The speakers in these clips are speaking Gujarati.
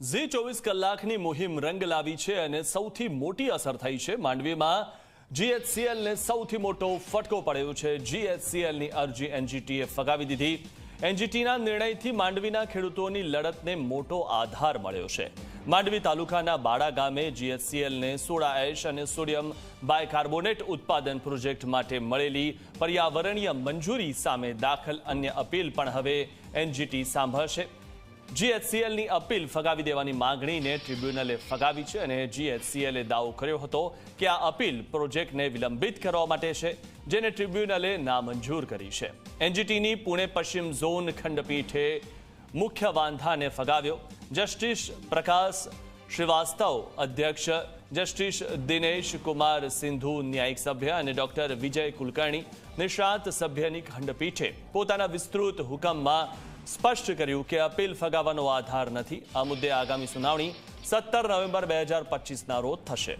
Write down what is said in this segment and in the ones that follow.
ઝી ચોવીસ કલાકની મુહિમ રંગ લાવી છે અને સૌથી મોટી અસર થઈ છે માંડવીમાં. જીએચસીએલને સૌથી મોટો ફટકો પડ્યો છે. જીએચસીએલની અરજી એનજીટીએ ફગાવી દીધી. એનજીટીના નિર્ણયથી માંડવીના ખેડૂતોની લડતને મોટો આધાર મળ્યો છે. માંડવી તાલુકાના બાડા ગામે જીએચસીએલને સોડા એશ અને સોડિયમ બાયકાર્બોનેટ ઉત્પાદન પ્રોજેક્ટ માટે મળેલી પર્યાવરણીય મંજૂરી સામે દાખલ અન્ય અપીલ પણ હવે એનજીટી સાંભળશે. જીએચસીએલની અપીલ ફગાવી દેવાની માંગણીને ટ્રિબ્યુનલે ફગાવી છે અને જીએચસીએલે દાવો કર્યો હતો કે આ અપીલ પ્રોજેક્ટને વિલંબિત કરવા માટે છે, જેને ટ્રિબ્યુનલે નામંજૂર કરી છે. એનજીટીની પુણે પશ્ચિમ ઝોન ખંડપીઠે મુખ્ય વાંધાને ફગાવ્યો. જસ્ટિસ પ્રકાશ શ્રીવાસ્તવ, અધ્યક્ષ જસ્ટિસ દિનેશ કુમાર સિંધુ, ન્યાયિક સભ્ય અને ડોક્ટર વિજય કુલકર્ણી, નિષ્ણાત સભ્યની ખંડપીઠે પોતાના વિસ્તૃત હુકમમાં સ્પષ્ટ કર્યું કે અપીલ ફગાવવાનો આધાર નથી. આ મુદ્દે આગામી સુનાવણી સત્તર નવેમ્બર બે હજાર પચીસના રોજ થશે.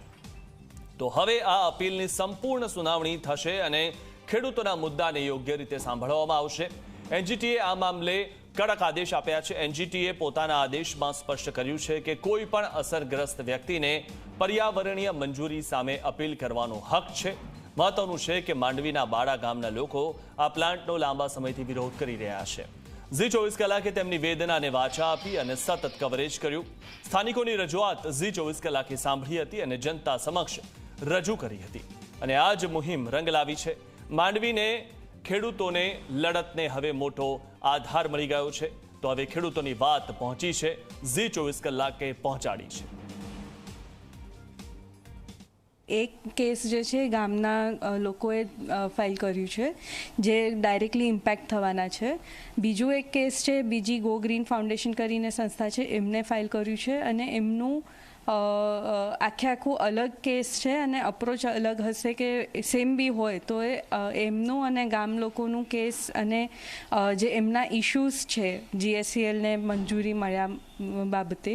તો હવે આ અપીલની સંપૂર્ણ સુનાવણી થશે અને ખેડૂતોના મુદ્દાને યોગ્ય રીતે સાંભળવામાં આવશે. એનજીટીએ આ મામલે કડક આદેશ આપ્યા છે. એનજીટીએ પોતાના આદેશમાં સ્પષ્ટ કર્યું છે કે કોઈ પણ અસરગ્રસ્ત વ્યક્તિને પર્યાવરણીય મંજૂરી સામે અપીલ કરવાનો હક છે. મહત્વનું છે કે માંડવીના બાળા ગામના લોકો આ પ્લાન્ટનો લાંબા સમયથી વિરોધ કરી રહ્યા છે. ઝી ચોવીસ કલાકે તેમની વેદનાને વાચા આપી અને સતત કવરેજ કર્યું. સ્થાનિકોની રજૂઆત ઝી ચોવીસ કલાકે સાંભળી હતી અને જનતા સમક્ષ રજૂ કરી હતી. અને આ જ મુહિમ રંગ લાવી છે. માંડવીને ખેડૂતોને લડતને હવે મોટો આધાર મળી ગયો છે. તો હવે ખેડૂતોની વાત પહોંચી છે. ઝી ચોવીસ કલાકે પહોંચાડી છે. એક કેસ જે છે ગામના લોકોએ ફાઇલ કર્યું છે, જે ડાયરેક્ટલી ઇમ્પેક્ટ થવાના છે. બીજું એક કેસ છે, બીજી ગો ગ્રીન ફાઉન્ડેશન કરીને સંસ્થા છે, એમને ફાઇલ કર્યું છે અને એમનું આખે આખું અલગ કેસ છે અને અપ્રોચ અલગ હશે કે સેમ બી હોય, તો એ એમનું અને ગામ લોકોનું કેસ અને જે એમના ઇશ્યુઝ છે જીએસસીએલને મંજૂરી મળ્યા બાબતે,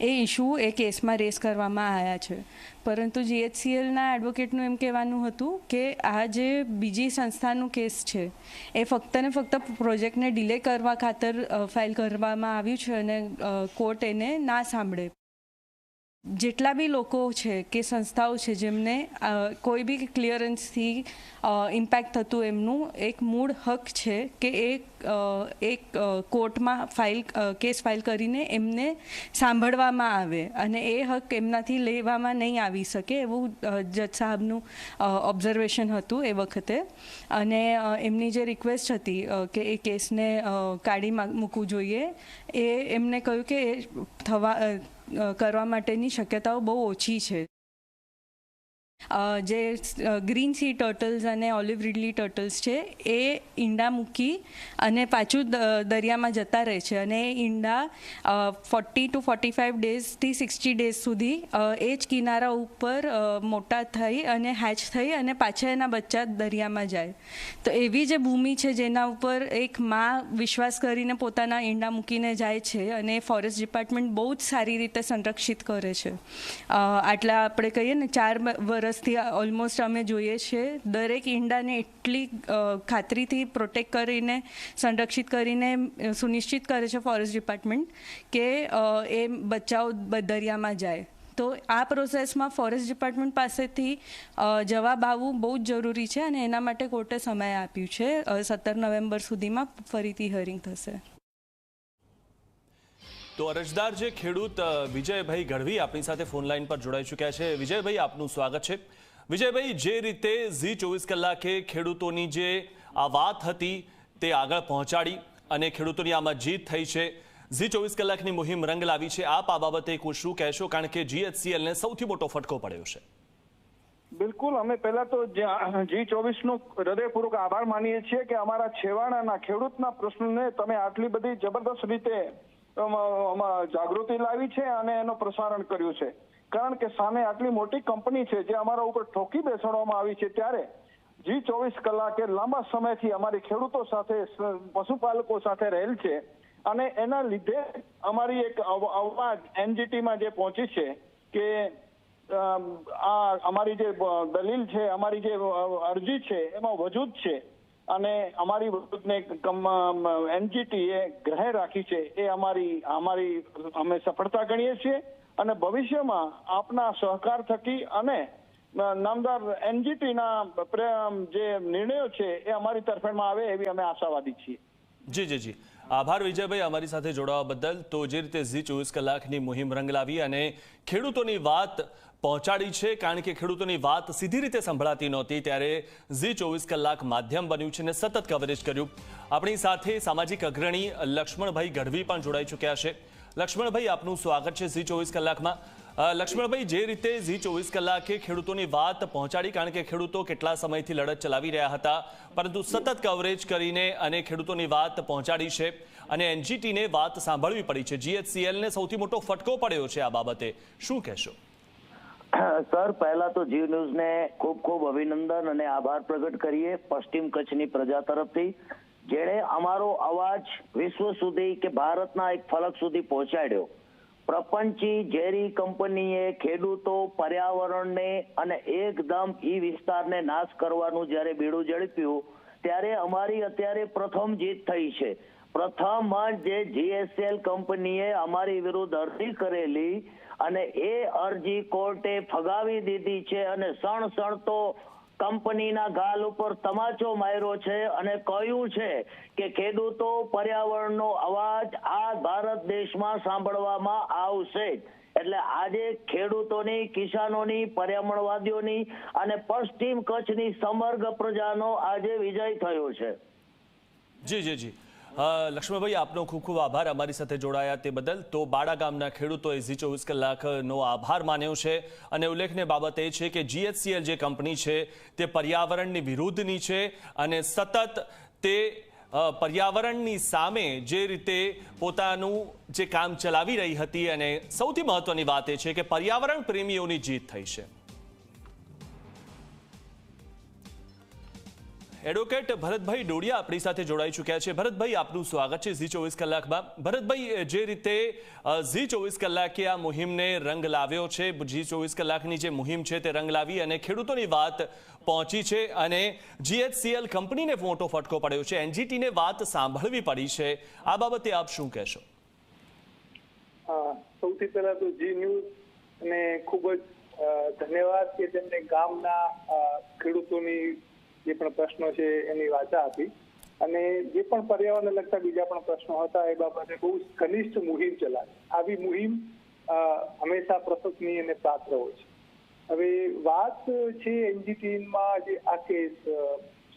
એ ઇશ્યુ એ કેસમાં રેસ કરવામાં આવ્યા છે. પરંતુ જીએચસીએલના એડવોકેટનું એમ કહેવાનું હતું કે આ જે બીજી સંસ્થાનું કેસ છે, એ ફક્ત ને ફક્ત પ્રોજેક્ટને ડિલે કરવા ખાતર ફાઇલ કરવામાં આવ્યું છે અને કોર્ટ એને ના સાંભળે. જેટલા બી લોકો છે કે સંસ્થાઓ છે જેમને કોઈ બી ક્લિયરન્સથી ઇમ્પેક્ટ થતું એમનું એક મૂળ હક છે કે એક એક કોર્ટમાં ફાઇલ કેસ ફાઇલ કરીને એમને સાંભળવામાં આવે અને એ હક એમનાથી લેવામાં નહીં આવી શકે એવું જજ સાહેબનું ઓબ્ઝર્વેશન હતું એ વખતે. અને એમની જે રિક્વેસ્ટ હતી કે એ કેસને કાઢી મૂકવું જોઈએ, એ એમને કહ્યું કે એ થવા કરવા માટેની શક્યતાઓ બહુ ઓછી છે. જે ગ્રીન સી ટર્ટલ્સ અને ઓલિવ રીડલી ટર્ટલ્સ છે, એ ઈંડા મૂકી અને પાછું દરિયામાં જતા રહે છે. અને એ ઈંડા ફોર્ટી ટુ ફોર્ટી ફાઇવ ડેઝથી સિક્સટી ડેઝ સુધી એ જ કિનારા ઉપર મોટા થઈ અને હેચ થઈ અને પાછા એના બચ્ચા દરિયામાં જાય. તો એવી જે ભૂમિ છે જેના ઉપર એક માં વિશ્વાસ કરીને પોતાના ઈંડા મૂકીને જાય છે અને ફોરેસ્ટ ડિપાર્ટમેન્ટ બહુ જ સારી રીતે સંરક્ષિત કરે છે. આટલા આપણે કહીએ ને, ચાર બ- વર્ષથી ઓલમોસ્ટ અમે જોઈએ છીએ. દરેક ઈંડાને એટલી ખાતરીથી પ્રોટેક્ટ કરીને, સંરક્ષિત કરીને સુનિશ્ચિત કરે છે ફોરેસ્ટ ડિપાર્ટમેન્ટ કે એ બચ્ચાઓ દરિયામાં જાય. તો આ પ્રોસેસમાં ફોરેસ્ટ ડિપાર્ટમેન્ટ પાસેથી જવાબ આવવું બહુ જ જરૂરી છે અને એના માટે કોર્ટે સમય આપ્યું છે. સત્તર નવેમ્બર સુધીમાં ફરીથી હિયરિંગ થશે. તો અરજદાર જે ખેડૂત વિજયભાઈ ગઢવી આપણી સાથે ફોન લાઈન પર જોડાઈ ચૂક્યા છે. વિજયભાઈ, આપનું સ્વાગત છે. વિજયભાઈ, જે રીતે ઝી ચોવીસ કલાકે ખેડૂતોની જે, આ વાત હતી તે આગળ પહોંચાડી અને ખેડૂતોની આમાં જીત થઈ છે. ઝી ચોવીસ કલાકની મુહિમ રંગ લાવી છે. આપ આ બાબતે શું કહેશો? કારણ કે જીએચસીએલને સૌથી મોટો ફટકો પડ્યો છે. બિલકુલ. અમે પહેલા તો જી ચોવીસ નો હૃદયપૂર્વક આભાર માનીએ છીએ કે અમારા છેવાડાના ખેડૂતના પ્રશ્નને તમે આટલી બધી જબરદસ્ત રીતે જાગૃતિ લાવી છે અને એનું પ્રસારણ કર્યું છે. કારણ કે સામે આટલી મોટી કંપની છે જે અમારા ઉપર ઠોકી બેસાડવામાં આવી છે ત્યારે જી ચોવીસ કલાકે લાંબા સમયથી અમારી ખેડૂતો સાથે પશુપાલકો સાથે રહેલ છે અને એના લીધે અમારી એક અવ- અવાજ એનજીટીમાં જે પહોંચી છે કે આ અમારી જે દલીલ છે, અમારી જે અરજી છે, એમાં વજૂદ છે. અને અમારી વૃદ્ધને એનજીટી એ ગ્રહણ રાખી છે, એ અમારી અમારી, અમે સફળતા ગણીએ છીએ અને ભવિષ્યમાં આપના સહકાર થકી અને નામદાર એનજીટીના જે નિર્ણયો છે, એ અમારી તરફેણમાં આવે એવી અમે આશાવાદી છીએ. જી જી જી. આભાર વિજયભાઈ અમારી સાથે જોડાવા બદલ. તો જે રીતે ઝી ચોવીસ કલાકની મુહિમ રંગ લાવી અને ખેડૂતોની વાત પહોંચાડી છે, કારણ કે ખેડૂતોની વાત સીધી રીતે સંભળાતી નહોતી. ત્યારે ઝી ચોવીસ કલાક માધ્યમ બન્યું છે અને સતત કવરેજ કર્યું. આપણી સાથે સામાજિક અગ્રણી લક્ષ્મણભાઈ ગઢવી પણ જોડાઈ ચૂક્યા છે. લક્ષ્મણભાઈ, આપનું સ્વાગત છે ઝી ચોવીસ કલાકમાં. લક્ષ્મણભાઈ, જે રીતે ઝી ચોવીસ કલાકે ખેડૂતોની વાત પહોંચાડી, કારણ કે ખેડૂતો કેટલા સમયથી લડત ચલાવી રહ્યા હતા, પરંતુ સતત કવરેજ કરીને અને ખેડૂતોની વાત પહોંચાડી છે અને એનજીટીને વાત સાંભળવી પડી છે. જીએચસીએલને સૌથી મોટો ફટકો પડ્યો છે આ બાબતે. શું કહેશો? સર, પહેલા તો જીવ ન્યૂઝને ખૂબ ખૂબ અભિનંદન અને આભાર પ્રગટ કરીએ પશ્ચિમ કચ્છની પ્રજા તરફથી. જેણે અમારો અવાજ વિશ્વ સુધી કે ભારતના એક ફલક સુધી પહોંચાડ્યો. પ્રપંચી ઝેરી કંપનીએ ખેડૂતો, પર્યાવરણને અને એકદમ ઈ વિસ્તારને નાશ કરવાનું જ્યારે બીડું ઝડપ્યું, ત્યારે અમારી અત્યારે પ્રથમ જીત થઈ છે. પ્રથમ જ જે જીએસએલ કંપનીએ અમારી વિરુદ્ધ અરજી કરેલી અને એ અરજી કોર્ટે ફગાવી દીધી છે અને સણ તો કંપનીના ગાલ ઉપર તમાચો માર્યો છે અને કહ્યું છે કે ખેડૂતો પર્યાવરણનો અવાજ આ ભારત દેશમાં સાંભળવામાં આવશે. એટલે આજે ખેડૂતોની, કિસાનોની, પર્યાવરણવાદીઓની અને પશ્ચિમ કચ્છની સમર્ગ પ્રજાનો આજે વિજય થયો છે. જી જી જી. લક્ષ્મણભાઈ, આપનો ખૂબ ખૂબ આભાર અમારી સાથે જોડાયા તે બદલ. તો બાડા ગામના ખેડૂતોએ ઝી ચોવીસ કલાકનો આભાર માન્યો છે અને ઉલ્લેખનીય બાબત એ છે કે જીએચસીએલ જે કંપની છે તે પર્યાવરણની વિરુદ્ધની છે અને સતત તે પર્યાવરણની સામે જે રીતે પોતાનું જે કામ ચલાવી રહી હતી અને સૌથી મહત્વની વાત એ છે કે પર્યાવરણ પ્રેમીઓની જીત થઈ છે. એડવોકેટ ભરતભાઈ ડોડિયા આપણી સાથે જોડાઈ ચૂક્યા છે. ભરતભાઈ, આપનું સ્વાગત છે ઝી ચોવીસ કલાકમાં. ભરતભાઈ જે રીતે ઝી ચોવીસ કલાકે આ મુહિમને રંગ લાવ્યો છે, ઝી ચોવીસ કલાકની જે મુહિમ છે તે રંગ લાવી અને ખેડૂતોની વાત પહોંચી છે અને જીએચસીએલ કંપનીને મોટો ફટકો પડ્યો છે. એનજીટીને વાત સાંભળવી પડી છે. આ બાબતે આપ શું કહેશો? સૌથી પહેલા તો જી ન્યૂઝ અને ખૂબ જ ધન્યવાદ કે તેમને ગામના ખેડૂતોની જે પણ પ્રશ્નો છે એની વાચા આપી. અને જે પણ પર્યાવરણને લગતા બીજા પણ પ્રશ્નો હતા, એ બાબતે બહુ ઘનિષ્ઠ મુહિમ ચલાવી. આવી મુહિમ હંમેશા પ્રશંસનીય અને પાત્ર હોય છે. હવે વાત છે એનજીટીમાં જે આ કેસ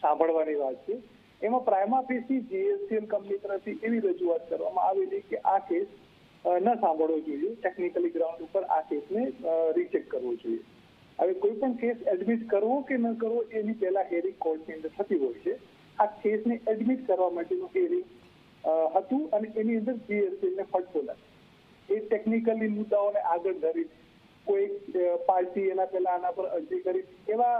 સાંભળવાની વાત છે. એમાં પ્રાઇમાફેસી જીએસસીએલ કંપની તરફથી એવી રજૂઆત કરવામાં આવેલી કે આ કેસ ન સાંભળવો જોઈએ. ટેકનિકલી ગ્રાઉન્ડ ઉપર આ કેસને રિચેક કરવો જોઈએ. હવે કોઈ પણ કેસ એડમિટ કરવો કે ન કરવો, એની પહેલા હેરિંગ કોર્ટની અંદર થતી હોય છે. આ કેસને એડમિટ કરવા માટેનું હેરિંગ હતું અને એની અંદર જીએસટીને ફટતો નથી એ ટેકનિકલી મુદ્દાઓને આગળ ધરી કોઈ પાર્ટી એના પહેલા આના પર અરજી કરી એવા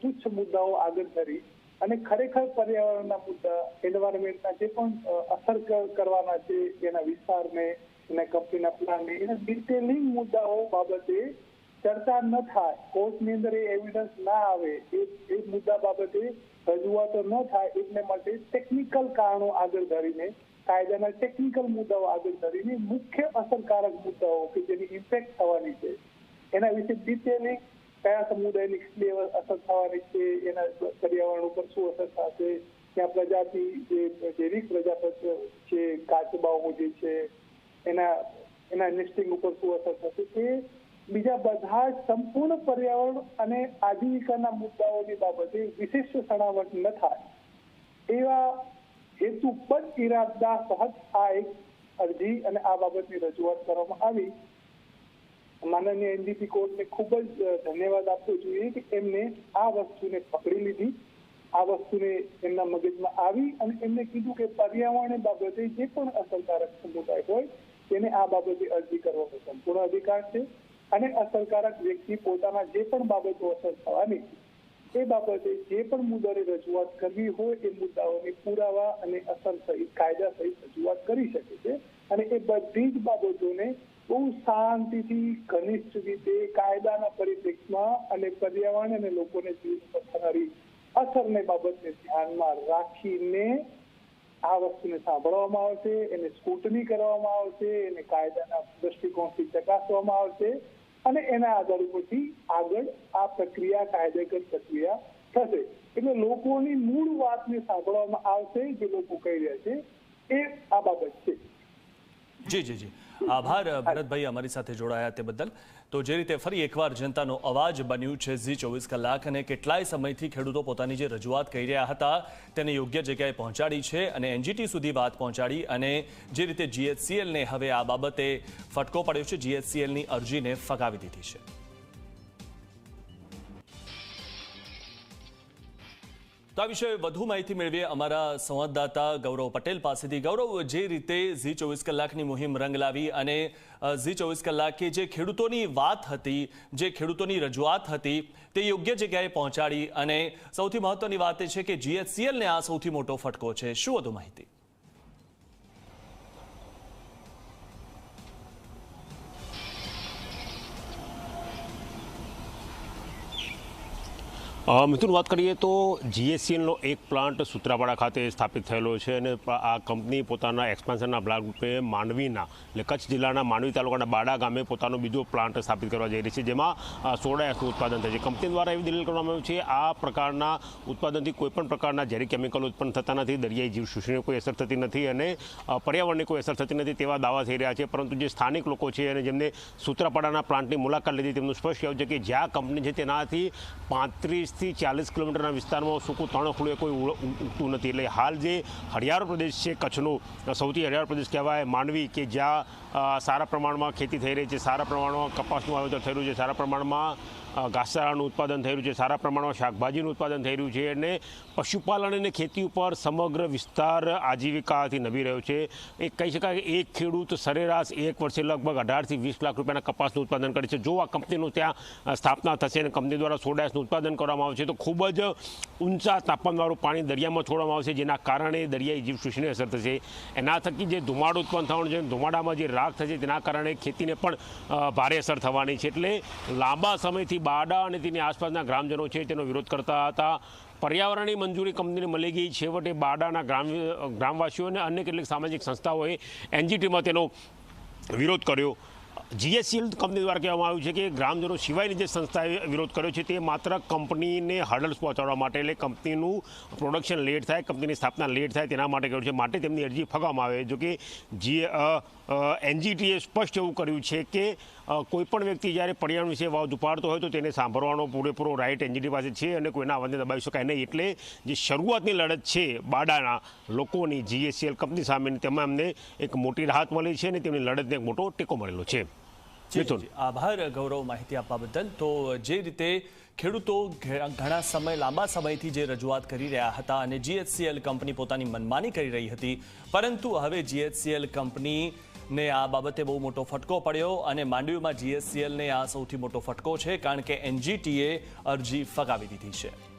તુચ્છ મુદ્દાઓ આગળ ધરી અને ખરેખર પર્યાવરણના મુદ્દા એન્વાયરમેન્ટના જે પણ અસર કર- કરવાના છે, એના વિસ્તારને એના કંપનીના પ્લાનને એના ડિટેલિંગ મુદ્દાઓ બાબતે ચર્ચા ન થાય, કોર્ટની અંદર એ એવિડન્સ ના આવે, એ એ મુદ્દા બાબતે રજૂઆતો ન થાય, એટલે માટે ટેકનિકલ કારણો આગળ ધરીને, કાયદાના ટેકનિકલ મુદ્દાઓ આગળ ધરીને મુખ્ય અસરકારક મુદ્દાઓ કે જેની ઇમ્પેક્ટ થવાની છે. એના વિશે ડિટેલિંગ કયા સમુદાયની કેટલી અસર થવાની છે, એના પર્યાવરણ ઉપર શું અસર થશે, ત્યાં પ્રજાતિ જે, જૈવિક પ્રજાપતિ છે, કાચબાઓ જે છે, એના એના નેસ્ટિંગ ઉપર શું અસર થશે, એ બીજા બધા જ સંપૂર્ણ પર્યાવરણ અને આજીવિકાના મુદ્દાઓની બાબતે વિશિષ્ટ સણાવટ ન થાય. એવા હેતુ પણ ઇરાદા સહજ આ એક અરજી અને આ બાબતની રજૂઆત કરવામાં આવી. માનનીય એનડીપી કોર્ટને ખૂબ જ ધન્યવાદ આપવો જોઈએ કે એમને આ વસ્તુને પકડી લીધી. આ વસ્તુને એમના મગજમાં આવી અને એમને કીધું કે પર્યાવરણ બાબતે જે પણ અસરકારક સમુદાય હોય તેને આ બાબતે અરજી કરવાનો સંપૂર્ણ અધિકાર છે. અને અસરકારક વ્યક્તિ પોતાના જે પણ બાબતો અસર થવાની એ બાબતે જે પણ મુદ્દાની રજૂઆત કરવી હોય એ મુદ્દાઓની પુરાવા અને અસર સહિત, કાયદા સહિત રજૂઆત કરી શકે છે અને એ બધી જ બાબતોને બહુ શાંતિથી, ઘનિષ્ઠ રીતે, કાયદાના પરિપ્રેક્ષમાં અને પર્યાવરણ અને લોકોને જીવન પર થનારી અસરને બાબતને ધ્યાનમાં રાખીને આ વસ્તુને સાંભળવામાં આવશે, એને સ્કૂટની કરવામાં આવશે, એને કાયદાના દ્રષ્ટિકોણથી ચકાસવામાં આવશે અને એના આધાર ઉપરથી આગળ આ પ્રક્રિયા કાયદેસર પ્રક્રિયા થશે. એટલે લોકોની મૂળ વાતને સાંભળવામાં આવશે જે લોકો કહી રહ્યા છે એ આ બાબત છે. જી જી જી. આભાર, ભરતભાઈ અમારી સાથે જોડાયા તે બદલ. તો જે રીતે ફરી એકવાર જનતાનો અવાજ બન્યું છે ઝી ચોવીસ કલાક અને કેટલાય સમયથી ખેડૂતો પોતાની જે રજૂઆત કરી રહ્યા હતા તેને યોગ્ય જગ્યાએ પહોંચાડી છે અને એનજીટી સુધી વાત પહોંચાડી અને જે રીતે જીએચસીએલને હવે આ બાબતે ફટકો પડ્યો છે જીએચસીએલની અરજીને ફગાવી દીધી છે. તો આ વિશે વધુ માહિતી મેળવીએ અમારા સંવાદદાતા ગૌરવ પટેલ પાસેથી. ગૌરવ, જે રીતે ઝી ચોવીસ કલાકની મુહિમ રંગ લાવી અને ઝી ચોવીસ કલાકે જે ખેડૂતોની વાત હતી, જે ખેડૂતોની રજૂઆત હતી, તે યોગ્ય જગ્યાએ પહોંચાડી અને સૌથી મહત્વની વાત એ છે કે જીએચસીએલને આ સૌથી મોટો ફટકો છે. શું વધુ માહિતી? મિથુન વાત કરીએ તો જીએસસીએલનો એક પ્લાન્ટ સૂત્રાપાડા ખાતે સ્થાપિત થયેલો છે અને આ કંપની પોતાના એક્સપાન્શનના ભાગરૂપે માંડવીના એટલે કચ્છ જિલ્લાના માંડવી તાલુકાના બાડા ગામે પોતાનો બીજો પ્લાન્ટ સ્થાપિત કરવા જઈ રહી છે, જેમાં સોડા એસનું ઉત્પાદન થાય છે. કંપની દ્વારા એવી દલીલ કરવામાં આવી છે, આ પ્રકારના ઉત્પાદનથી કોઈપણ પ્રકારના ઝેરી કેમિકલ ઉત્પન્ન થતા નથી, દરિયાઈ જીવ જીવસૃષ્ટિને કોઈ અસર થતી નથી અને પર્યાવરણને કોઈ અસર થતી નથી તેવા દાવા થઈ રહ્યા છે. પરંતુ જે સ્થાનિક લોકો છે અને જેમને સૂત્રાપાડાના પ્લાન્ટની મુલાકાત લીધી, તેમનું સ્પષ્ટ કહેવું છે કે જ્યાં કંપની છે તેનાથી પાંત્રીસથી ચાલીસ કિલોમીટરના વિસ્તારમાં સૂકું તણખલું એ કોઈ ઉગતું નથી. એટલે હાલ જે હરિયાળો પ્રદેશ છે, કચ્છનો સૌથી હરિયાળો પ્રદેશ કહેવાય માંડવી કે જ્યાં સારા પ્રમાણમાં ખેતી થઈ રહી છે, સારા પ્રમાણમાં કપાસનું વાવેતર થઈ રહ્યું છે, સારા પ્રમાણમાં ઘાસચારાનું ઉત્પાદન થઈ રહ્યું છે, સારા પ્રમાણમાં શાકભાજીનું ઉત્પાદન થઈ રહ્યું છે અને પશુપાલન અને ખેતી ઉપર સમગ્ર વિસ્તાર આજીવિકાથી નભી રહ્યો છે. એ કહી શકાય કે એક ખેડૂત સરેરાશ એક વર્ષે લગભગ અઢારથી વીસ લાખ રૂપિયાના કપાસનું ઉત્પાદન કરે છે. જો આ કંપનીનું ત્યાં સ્થાપના થશે અને કંપની દ્વારા સોડાસનું ઉત્પાદન કરવામાં આવશે તો ખૂબ જ ઊંચા તાપમાનવાળું પાણી દરિયામાં છોડવામાં આવશે, જેના કારણે દરિયાઈ જીવસૃષ્ટિને અસર થશે. એના થકી જે ધુમાડો ઉત્પન્ન થવાનો છે, ધુમાડામાં જે રાખ થશે, તેના કારણે ખેતીને પણ ભારે અસર થવાની છે. એટલે લાંબા સમયથી બાડા અને તેની આસપાસના ગ્રામજનો છે, તેનો વિરોધ કરતા હતા. પર્યાવરણની મંજૂરી કંપનીને મળી ગઈ. છેવટે બાડાના ગ્રામ, ગ્રામવાસીઓને અન્ય કેટલીક સામાજિક સંસ્થાઓએ એનજીટીમાં તેનો વિરોધ કર્યો. જીએસસીએલ કંપની દ્વારા કહેવામાં આવ્યું છે કે ગ્રામજનો સિવાયની જે સંસ્થાએ વિરોધ કર્યો છે તે માત્ર કંપનીને હર્ડલ્સ પહોંચાડવા માટે એટલે કંપનીનું પ્રોડક્શન લેટ થાય, કંપનીની સ્થાપના લેટ થાય તેના માટે કર્યું છે. માટે તેમની અરજી ફગાવવામાં આવે જો કે જી એનજીટીએ સ્પષ્ટ એવું કર્યું છે કે કોઈપણ વ્યક્તિ જ્યારે પર્યાવરણ વિશે વાવ ઉપાડતો હોય તો તેને સાંભળવાનો પૂરેપૂરો રાઇટ એનજીટી પાસે છે અને કોઈના અવાજને દબાવી શકાય નહીં. એટલે જે શરૂઆતની લડત છે બાડાના લોકોની જીએસસીએલ કંપની સામેની, તેમાં એમને એક મોટી રાહત મળી છે અને તેમની લડતને એક મોટો ટેકો મળેલો છે. મિથુન. આભાર ગૌરવ માહિતી આપવા બદલ. તો જે રીતે ખેડૂતો ઘણા સમય લાંબા સમયથી જે રજૂઆત કરી રહ્યા હતા અને જીએચસીએલ કંપની પોતાની મનમાની કરી રહી હતી પરંતુ હવે જીએચસીએલ કંપનીને આ બાબતે બહુ મોટો ફટકો પડ્યો અને માંડવીમાં જીએસસીએલને આ સૌથી મોટો ફટકો છે કારણ કે એનજીટીએ અરજી ફગાવી દીધી છે.